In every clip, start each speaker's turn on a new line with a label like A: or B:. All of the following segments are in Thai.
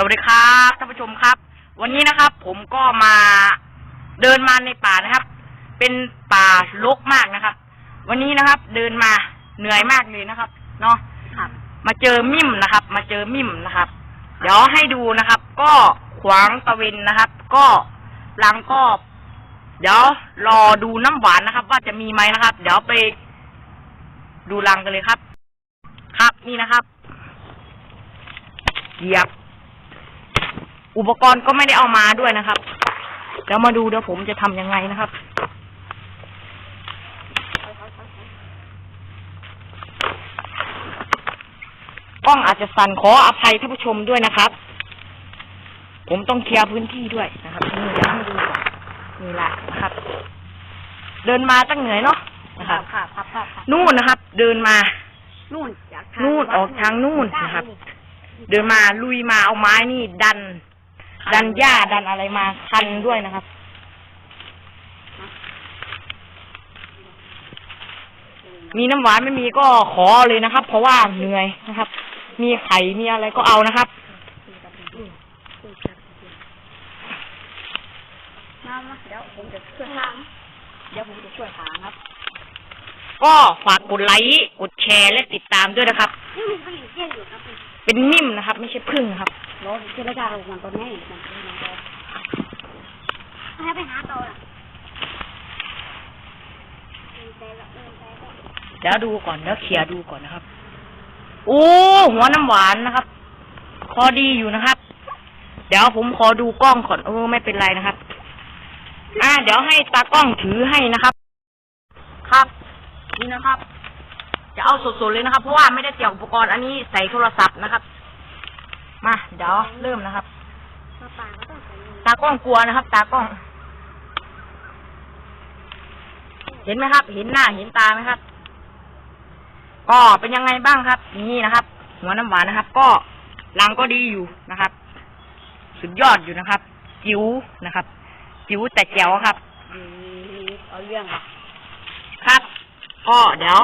A: สวัสดีครับท่านผู้ชมครับ วันนี้นะครับ ผมก็มาเดินมาในป่านะครับ เป็นป่ารกมากนะครับ วันนี้นะครับ เดินมาเหนื่อยมากเลยนะครับเนาะ
B: ครับ
A: มาเจอมิ่มนะครับ มาเจอมิ่มนะครับ เดี๋ยวให้ดูนะครับ ก็ขวางตะเวนนะครับ ก็รังก็เดี๋ยวรอดูน้ำหวานนะครับ ว่าจะมีไหมนะครับ เดี๋ยวไปดูรังกันเลยครับ ครับนี่นะครับเหยียบ อุปกรณ์ก็ไม่ได้เอามาด้วยนะครับเดี๋ยวมาดูเดี๋ยวผมจะทำยังไงนะครับ กล้องอาจจะสั่นขออภัยท่านผู้ชมด้วยนะครับ ผมต้องเคลียร์พื้นที่ด้วยนะครับนี่เดี๋ยวให้ดูก่อนนี่แหละนะครับ เดินมาตั้งเหนื่อยเนาะนะครับ
B: ครับครับครับครับ
A: นู่นนะครับ เดินมา
B: นู่นจากทาง
A: นู่นออกทางนู่นนะครับ เดินมาลุยมาเอาไม้นี่ดัน ดันหญ้าดันอะไรมาคันด้วยนะครับ มีน้ำหวานไม่มีก็ขอเลยนะครับ เพราะว่าเหนื่อยนะครับ มีไข่มีอะไรก็เอานะครับ
B: มามาเดี๋ยวผมจะช่วยทางเดี๋ยวผมจะช่วยทางครับ
A: ก็ฝากกดไลค์กดแชร์และติดตามด้วยนะครับ
B: นี่มันก็ยังเจ๊อยู่ครับ
A: เป็นนิ่มนะครับ ไม่ใช่พึ่งครับ
B: รถเจรจากับมันตอนนี้มันเป็นมันก็ให้ไปหาต่อละ
A: เดี๋ยวดูก่อนเดี๋ยวเคลียดูก่อนนะครับ โอ้หัวน้ำหวานนะครับพอดีอยู่นะครับ เดี๋ยวผมขอดูกล้องก่อนเออไม่เป็นไรนะครับ อ่า เดี๋ยวให้ตากล้องถือให้นะครับ ครับ นี่นะครับ จะเอาสดๆเลยนะครับ เพราะว่าไม่ได้เตรียมอุปกรณ์อันนี้ใส่โทรศัพท์นะครับ มาเดี๋ยวเริ่มนะครับ
B: มาป่าก็ต้องใส่
A: ตากล้องกลัวนะครับ ตากล้อง เห็นไหมครับ เห็นหน้าเห็นตาไหมครับก็เป็นยังไงบ้างครับ นี่นะครับ หัวน้ำหวานนะครับ ก็รังก็ดีอยู่นะครับ สุดยอดอยู่นะครับ จิ๋วนะครับ จิ๋วแต่แจ๋วครับ
B: เอาเรื่องอะ
A: ครับก็เดี๋ยว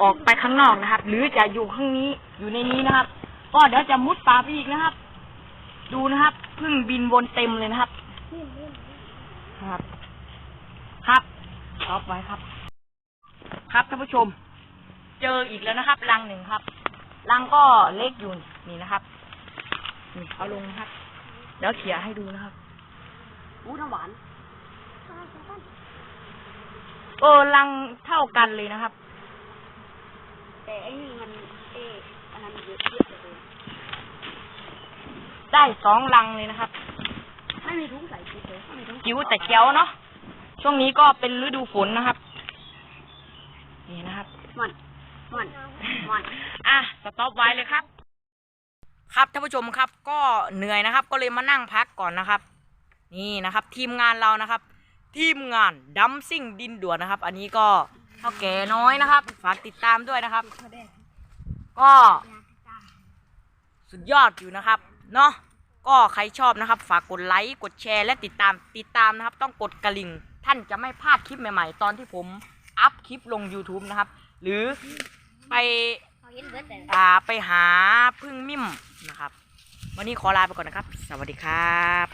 A: ออกไปข้างนอกนะครับ หรือจะอยู่ข้างนี้อยู่ในนี้นะครับ ก็เดี๋ยวจะมุดป่าไปอีกนะครับ ดูนะครับพึ่งบินวนเต็มเลยนะครับ ครับ ครับรอบไว้ครับ ครับท่านผู้ชม เจออีกแล้วนะครับ รังหนึ่งครับ รังก็เล็กอยู่นี่นะครับนี่เอาลงนะครับ เดี๋ยวเขี่ยให้ดูนะครับ
B: อู้น้ำหวาน
A: เออรังเท่ากันเลยนะครับ
B: แต่ไอ้นี่มันเอออันนั้นเยอะเยอะเลย
A: ได้สองรังเลยนะครับ
B: ไม่มีถุงใส่ชุดเลยไม่มีถุง
A: จิ๋วแต่เจียวเนาะช่วงนี้ก็เป็นฤดูฝนนะครับ นี่นะครับ
B: มันมันมัน
A: อะสต็อปไว้เลยครับ ครับท่านผู้ชมครับ ก็เหนื่อยนะครับ ก็เลยมานั่งพักก่อนนะครับ นี่นะครับ ทีมงานเรานะครับ ทีมงานดัมซิ่งดินด่วนนะครับ อันนี้ก็เท่าแก่น้อยนะครับฝากติดตามด้วยนะครับ ก็สุดยอดอยู่นะครับ เนาะก็ใครชอบนะครับ ฝากกดไลค์กดแชร์และติดตามติดตามนะครับ ต้องกดกระลิ่งท่านจะไม่พลาดคลิปใหม่ๆ ตอนที่ผมอัพคลิปลง YouTube นะครับ หรือไป
B: เขาเห็นเบิร์ดแต่
A: อ่าไปหาพึ่งมิ่มนะครับ วันนี้ขอลาไปก่อนนะครับ สวัสดีครับ